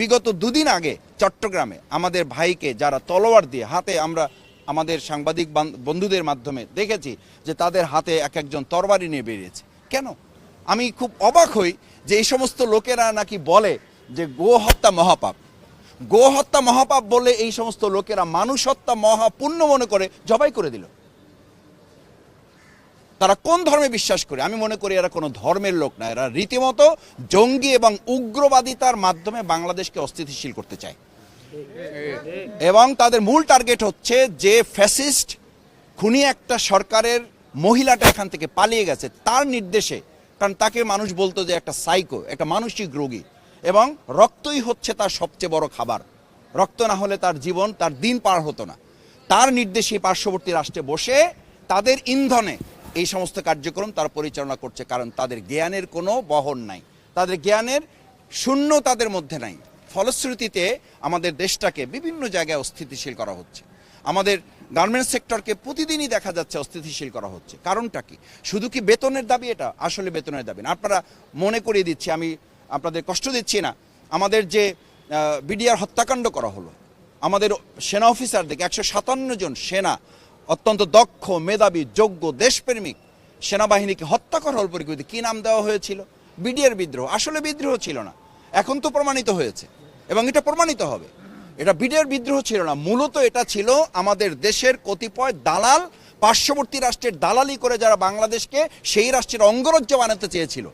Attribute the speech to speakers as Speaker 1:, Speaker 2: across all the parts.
Speaker 1: বিগত দুদিন আগে চট্টগ্রামে আমাদের ভাইকে যারা তলোয়ার দিয়ে হাতে আমরা আমাদের সাংবাদিক বান- বন্ধুদের মাধ্যমে দেখেছি যে তাদের হাতে এক একজন তরবারি নিয়ে বেরিয়েছে। কেন? আমি খুব অবাক হই যে এই সমস্ত লোকেরা নাকি বলে যে গো হত্যা মহাপাপ। গো হত্যা মহাপাপ বলে এই সমস্ত লোকেরা মানুষ হত্যা মহাপুণ্য মনে করে জবাই করে দিল। তারা কোন ধর্মে বিশ্বাস করে? আমি মনে করি এরা কোনো ধর্মের লোক না। এরা রীতিমতো জঙ্গি এবং উগ্রবাদিতার মাধ্যমে বাংলাদেশকে অস্থিতিশীল করতে চায়। এবং তাদের মূল টার্গেট হচ্ছে যে ফ্যাসিস্ট খুনি একটা সরকারের মহিলাটা এখান থেকে পালিয়ে গেছে, তার নির্দেশে। কারণ তাকে মানুষ বলতো যে একটা সাইকো একটা মানসিক রোগী। এবং রক্তই হচ্ছে তার সবচেয়ে বড় খাবার। রক্ত না হলে তার জীবন, তার দিন পার হতো না। তার নির্দেশে পার্শ্ববর্তী রাষ্ট্রে বসে তাদের ইন্ধনে এই সমস্ত কার্যক্রম তারা পরিচালনা করছে, কারণ তাদের জ্ঞানের কোনো বহন নাই। তাদের জ্ঞানের শূন্য তাদের মধ্যে নাই। ফলশ্রুতিতে আমাদের দেশটাকে বিভিন্ন জায়গায় অস্থিতিশীল করা হচ্ছে। আমাদের গার্মেন্টস সেক্টরকে প্রতিদিনই দেখা যাচ্ছে অস্থিতিশীল করা হচ্ছে। কারণটা কি? শুধু কি বেতনের দাবি এটা? আসলে বেতনের দাবি না। আপনারা মনে করিয়ে দিচ্ছি, আমি আপনাদের কষ্ট দিচ্ছি না। আমাদের যে বিডিআর হত্যাকাণ্ড করা হলো, আমাদের সেনা অফিসারদেরকে একশো সাতান্ন জন সেনা অত্যন্ত দক্ষ, মেধাবী, যোগ্য, দেশপ্রেমিক সেনাবাহিনীকে হত্যা করা হল পরিকল্পিত। কী নাম দেওয়া হয়েছিল? বিডিআর বিদ্রোহ। আসলে বিদ্রোহ ছিল না। এখন তো প্রমাণিত হয়েছে। এবং এটা প্রমাণিত হবে। এটা বিডিআর বিদ্রোহ ছিল না। মূলত এটা ছিল আমাদের দেশের কতিপয় দালাল, পার্শ্ববর্তী রাষ্ট্রের দালালি করে যারা বাংলাদেশকে সেই রাষ্ট্রের অঙ্গরাজ্য বানাতে চেয়েছিল,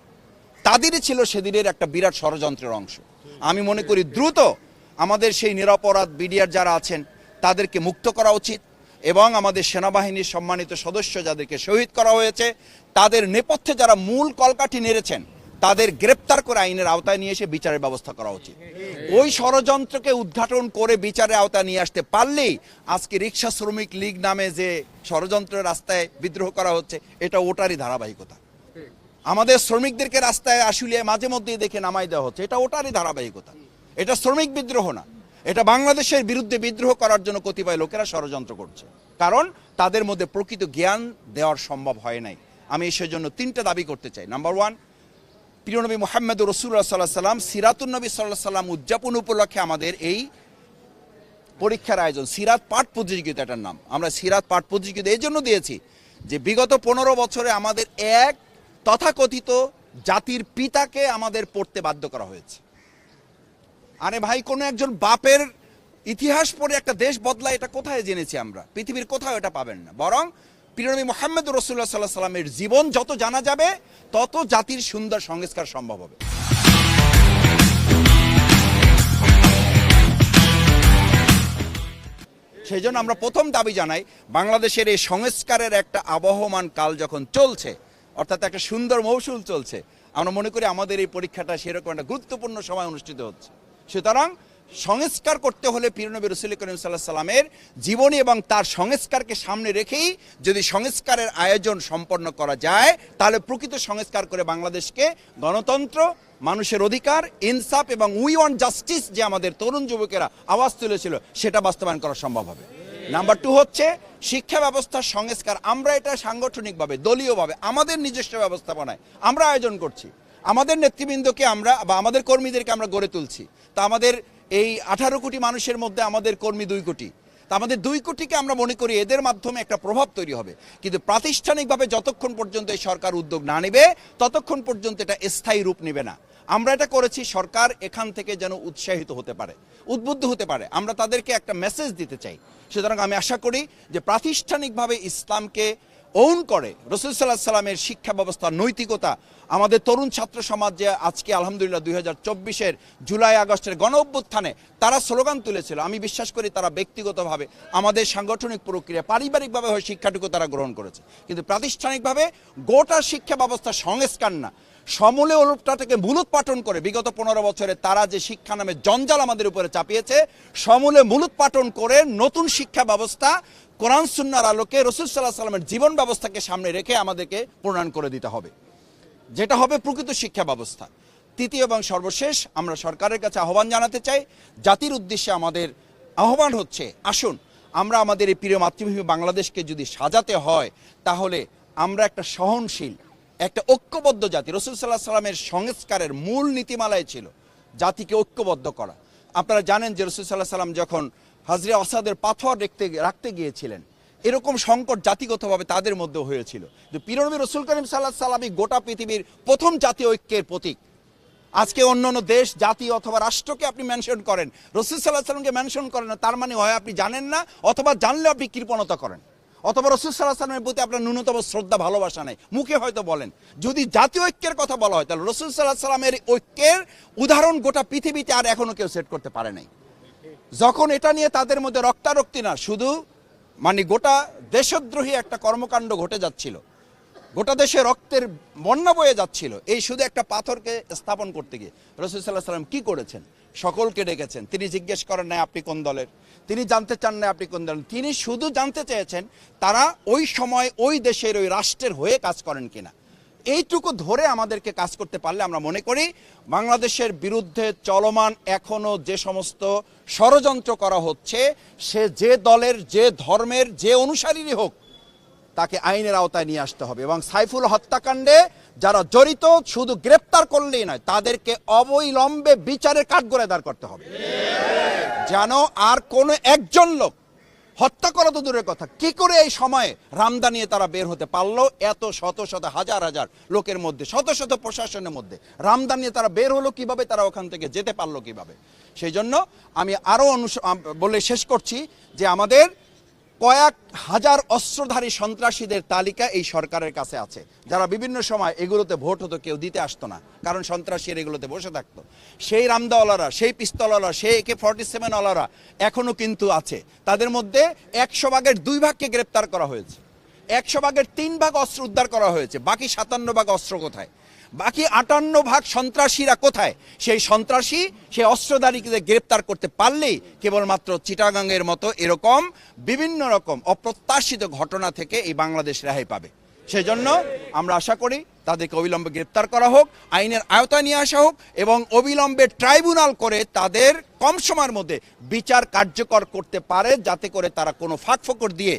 Speaker 1: তাদেরই ছিল সেদিনের একটা বিরাট ষড়যন্ত্রের অংশ। আমি মনে করি দ্রুত আমাদের সেই নিরাপরাধ বিডিআর যারা আছেন, তাদেরকে মুক্ত করা উচিত। এবং আমাদের সেনাবাহিনীর সম্মানিত সদস্য যাদেরকে শহীদ করা হয়েছে, তাদের নেপথ্যে যারা মূল কলকাঠি নেড়েছেন, তাদের গ্রেপ্তার করে আইনের আওতায় নিয়ে এসে বিচারের ব্যবস্থা করা উচিত। ওই ষড়যন্ত্রকে উদ্ঘাটন করে বিচারের আওতায় নিয়ে আসতে পারলেই আজকে রিক্সা শ্রমিক লীগ নামে যে ষড়যন্ত্রের রাস্তায় বিদ্রোহ করা হচ্ছে, এটা ওটারই ধারাবাহিকতা। আমাদের শ্রমিকদেরকে রাস্তায় আসলে মাঝে মধ্যেই দেখে নামাই দেওয়া হচ্ছে, এটা ওটারই ধারাবাহিকতা। এটা শ্রমিক বিদ্রোহ না। এটা বাংলাদেশের বিরুদ্ধে বিদ্রোহ করার জন্য কতিপয় লোকেরা ষড়যন্ত্র করছে। কারণ তাদের মধ্যে প্রকৃত জ্ঞান দেওয়ার সম্ভব হয় নাই। আমি সেজন্য তিনটা দাবি করতে চাই। নাম্বার ওয়ান প্রিয়নবী মোহাম্মদ রসুল্লাহ সাল্লাহ সাল্লাম সিরাতুল নবী সাল্লাহ সাল্লাম উদযাপন উপলক্ষে আমাদের এই পরীক্ষার আয়োজন। সিরাত পাঠ প্রতিযোগিতাটার নাম। আমরা সিরাত পাঠ প্রতিযোগিতা এই জন্য দিয়েছি যে বিগত পনেরো বছরে আমাদের এক তথাকথিত জাতির পিতাকে আমাদের পড়তে বাধ্য করা হয়েছে। আরে ভাই, কোনো একজন বাপের ইতিহাস পড়ে একটা দেশ বদলায়, এটা কোথায় জেনেছি আমরা? পৃথিবীর কোথাও এটা পাবেন না। বরং প্রিয়নবী মোহাম্মদ রসুল্লাহ সাল্লাহ সাল্লামের জীবন যত জানা যাবে, তত জাতির সুন্দর সংস্কার সম্ভব হবে। সেই জন্য আমরা প্রথম দাবি জানাই, বাংলাদেশের এই সংস্কারের একটা আবহমান কাল যখন চলছে, অর্থাৎ একটা সুন্দর মৌসুল চলছে, আমরা মনে করি আমাদের এই পরীক্ষাটা সেরকম একটা গুরুত্বপূর্ণ সময় অনুষ্ঠিত হচ্ছে। সুতরাং সংস্কার করতে হলে পীরনবী রসুল করিম সাল্লাহ সাল্লামের জীবনী এবং তার সংস্কারকে সামনে রেখেই যদি সংস্কারের আয়োজন সম্পন্ন করা যায়, তাহলে প্রকৃত সংস্কার করে বাংলাদেশকে গণতন্ত্র, মানুষের অধিকার, ইনসাফ এবং উই ওয়ান জাস্টিস যে আমাদের তরুণ যুবকেরা আওয়াজ তুলেছিল, সেটা বাস্তবায়ন করা সম্ভব হবে। নাম্বার টু হচ্ছে, শিক্ষা ব্যবস্থার সংস্কার, আমরা এটা সাংগঠনিকভাবে, দলীয়ভাবে, আমাদের নিজস্ব ব্যবস্থাপনায় আমরা আয়োজন করছি। আমাদের নেতৃবৃন্দকে আমরা বা আমাদের কর্মীদেরকে আমরা গড়ে তুলছি। তা আমাদের এই আঠারো কোটি মানুষের মধ্যে আমাদের কর্মী দুই কোটি। তা আমাদের দুই কোটিকে আমরা মনে করি এদের মাধ্যমে একটা প্রভাব তৈরি হবে। কিন্তু প্রাতিষ্ঠানিকভাবে যতক্ষণ পর্যন্ত এই সরকার উদ্যোগ না নেবে, ততক্ষণ পর্যন্ত এটা স্থায়ী রূপ নেবে না। আমরা এটা করেছি, সরকার এখান থেকে যেন উৎসাহিত হতে পারে, উদ্বুদ্ধ হতে পারে। আমরা তাদেরকে একটা মেসেজ দিতে চাই। সুতরাং আমি আশা করি যে প্রাতিষ্ঠানিকভাবে ইসলামকে ওন করে। রসুল সাল্লাহ সাল্লামের শিক্ষা ব্যবস্থা, নৈতিকতা। আমাদের তরুণ ছাত্র সমাজ যে আজকে আলহামদুলিল্লাহ দুই হাজার চব্বিশের জুলাই আগস্টের গণ অভ্যুত্থানে তারা স্লোগান তুলেছিল। আমি বিশ্বাস করি তারা ব্যক্তিগতভাবে আমাদের সাংগঠনিক প্রক্রিয়া পারিবারিকভাবে হয় শিক্ষাটুকু তারা গ্রহণ করেছে। কিন্তু প্রাতিষ্ঠানিকভাবে গোটা শিক্ষা ব্যবস্থা সংস্কার না। সমূলে ওলটটাকে মূলোৎপাটন করে বিগত পনেরো বছরে তারা যে শিক্ষা নামে জঞ্জাল আমাদের উপরে চাপিয়েছে, সমূলে মূলোৎপাটন করে নতুন শিক্ষা ব্যবস্থা কোরআন, সুন্নার আলোকে রসুল সাল্লাহ সাল্লামের জীবন ব্যবস্থাকে সামনে রেখে আমাদেরকে প্রণয়ন করে দিতে হবে। যেটা হবে প্রকৃত শিক্ষা ব্যবস্থা। তৃতীয় এবং সর্বশেষ, আমরা সরকারের কাছে আহ্বান জানাতে চাই, জাতির উদ্দেশ্যে আমাদের আহ্বান হচ্ছে, আসুন, আমরা আমাদের এই প্রিয় মাতৃভূমি বাংলাদেশকে যদি সাজাতে হয়, তাহলে আমরা একটা সহনশীল, একটা ঐক্যবদ্ধ জাতি, রসুল সাল্লাহ সাল্লামের সংস্কারের মূল নীতিমালায় ছিল, জাতিকে ঐক্যবদ্ধ করা। আপনারা জানেন যে রসুল সাল্লাহ সাল্লাম যখন হাজরে অসাদের পাথর রাখতে রাখতে গিয়েছিলেন। এরকম সংকট জাতিগতভাবে তাদের মধ্যে হয়েছিল। কিন্তু পিরনবী রসুল করিম সাল্লাহ সাল্লামই গোটা পৃথিবীর প্রথম জাতীয় ঐক্যের প্রতীক। আজকে অন্য অন্য দেশ, জাতি অথবা রাষ্ট্রকে আপনি মেনশন করেন, রসুল সাল্লাহ সাল্লামকে মেনশন করেন না, তার মানে হয় আপনি জানেন না, অথবা জানলে আপনি কৃপণতা করেন। অথবা রসুল সাল্লাহ সাল্লামের প্রতি আপনার ন্যূনতম শ্রদ্ধা, ভালোবাসা নেই। মুখে হয়তো বলেন। যদি জাতীয় ঐক্যের কথা বলা হয়, তাহলে রসুল সাল্লাহ সাল্লামের ঐক্যের উদাহরণ গোটা পৃথিবীতে আর এখনও কেউ সেট করতে পারে নাই। যখন এটা নিয়ে তাদের মধ্যে রক্তারক্তি না, শুধু মানে গোটা দেশদ্রোহী একটা কর্মকাণ্ড ঘটে যাচ্ছিল। গোটা দেশে রক্তের বন্যা বয়ে যাচ্ছিল। এই শুধু একটা পাথরকে স্থাপন করতে গিয়ে। রসুল সাল্লাহ সাল্লাম কি করেছেন? সকলকে ডেকেছেন। তিনি জিজ্ঞেস করেন না আপনি কোন দলের? তিনি জানতে চান না আপনি কোন দলের? তিনি শুধু জানতে চেয়েছেন, তারা ওই সময় ওই দেশের, ওই রাষ্ট্রের হয়ে কাজ করেন কিনা। এইটুকু ধরে আমাদেরকে কাজ করতে পারলে আমরা মনে করি বাংলাদেশের বিরুদ্ধে চলমান এখনও যে সমস্ত ষড়যন্ত্র করা হচ্ছে, সে যে দলের, যে ধর্মের, যে অনুসারীরই হোক, তাকে আইনের আওতায় নিয়ে আসতে হবে। এবং সাইফুল হত্যাকাণ্ডে যারা জড়িত, শুধু গ্রেপ্তার করলেই নয়, তাদেরকে অবৈলম্বে বিচারের কাঠগড়ায় দাঁড় করতে হবে। যেন আর কোনো একজন লোক হত্যা করা তো দূরের কথা। কি করে এই সময়ে রামদা নিয়ে তারা বের হতে পারল? এত শত শত, হাজার হাজার লোকের মধ্যে, শত শত প্রশাসনের মধ্যে। রামদা নিয়ে তারা বের হলো কীভাবে? তারা ওখান থেকে যেতে পারল কীভাবে? সেই জন্য আমি আরও বলে শেষ করছি যে আমাদের কয়েক হাজার অস্ত্রধারী সন্ত্রাসীদের তালিকা এই সরকারের কাছে আছে। যারা বিভিন্ন সময় এগুলোতে ভোট হতো, কেউ দিতে আসতো না, কারণ সন্ত্রাসীরা এগুলোতে বসে থাকতো। সেই রামদাওয়ালারা, সেই পিস্তলওয়ালা সেই একে ফর্টি সেভেনওয়ালারা এখনও কিন্তু আছে। তাদের মধ্যে একশো ভাগের দুই ভাগকে গ্রেপ্তার করা হয়েছে। একশো ভাগের তিন ভাগ অস্ত্র উদ্ধার করা হয়েছে। বাকি সাতান্ন ভাগ অস্ত্র কোথায়? বাকি আটান্ন ভাগ সন্ত্রাসীরা কোথায়? সেই সন্ত্রাসী, সেই অস্ত্রধারীকে গ্রেপ্তার করতে পারলেই কেবলমাত্র চিটাগাংয়ের মতো এরকম বিভিন্ন রকম অপ্রত্যাশিত ঘটনা থেকে এই বাংলাদেশ রেহাই পাবে। সেজন্য আমরা আশা করি তাদেরকে অবিলম্বে গ্রেপ্তার করা হোক, আইনের আয়তায় নিয়ে আসা হোক এবং অবিলম্বে ট্রাইব্যুনাল করে তাদের কম সময়ের মধ্যে বিচার কার্যকর করতে পারে, যাতে করে তারা কোনো ফাঁক ফোকর দিয়ে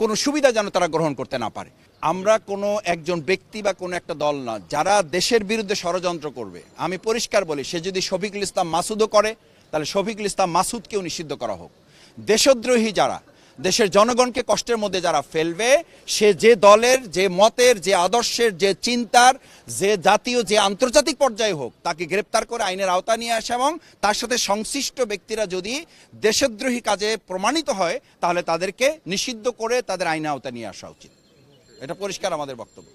Speaker 1: কোনো সুবিধা যেন তারা গ্রহণ করতে না পারে। আমরা কোনো একজন ব্যক্তি বা কোনো একটা দল না, যারা দেশের বিরুদ্ধে ষড়যন্ত্র করবে। আমি পরিষ্কার বলি, সে যদি শফিকুল ইসলাম মাসুদও করে, তাহলে শফিকুল ইসলাম মাসুদকেও নিষিদ্ধ করা হোক। দেশদ্রোহী যারা দেশের জনগণকে কষ্টের মধ্যে যারা ফেলবে, সে যে দলের, যে মতের, যে আদর্শের, যে চিন্তার, যে জাতীয়, যে আন্তর্জাতিক পর্যায়ে হোক, তাকে গ্রেপ্তার করে আইনের আওতা নিয়ে আসে এবং তার সাথে সংশ্লিষ্ট ব্যক্তিরা যদি দেশদ্রোহী কাজে প্রমাণিত হয়, তাহলে তাদেরকে নিষিদ্ধ করে তাদের আইনের আওতা নিয়ে আসা উচিত। এটা পরিষ্কার আমাদের বক্তব্য।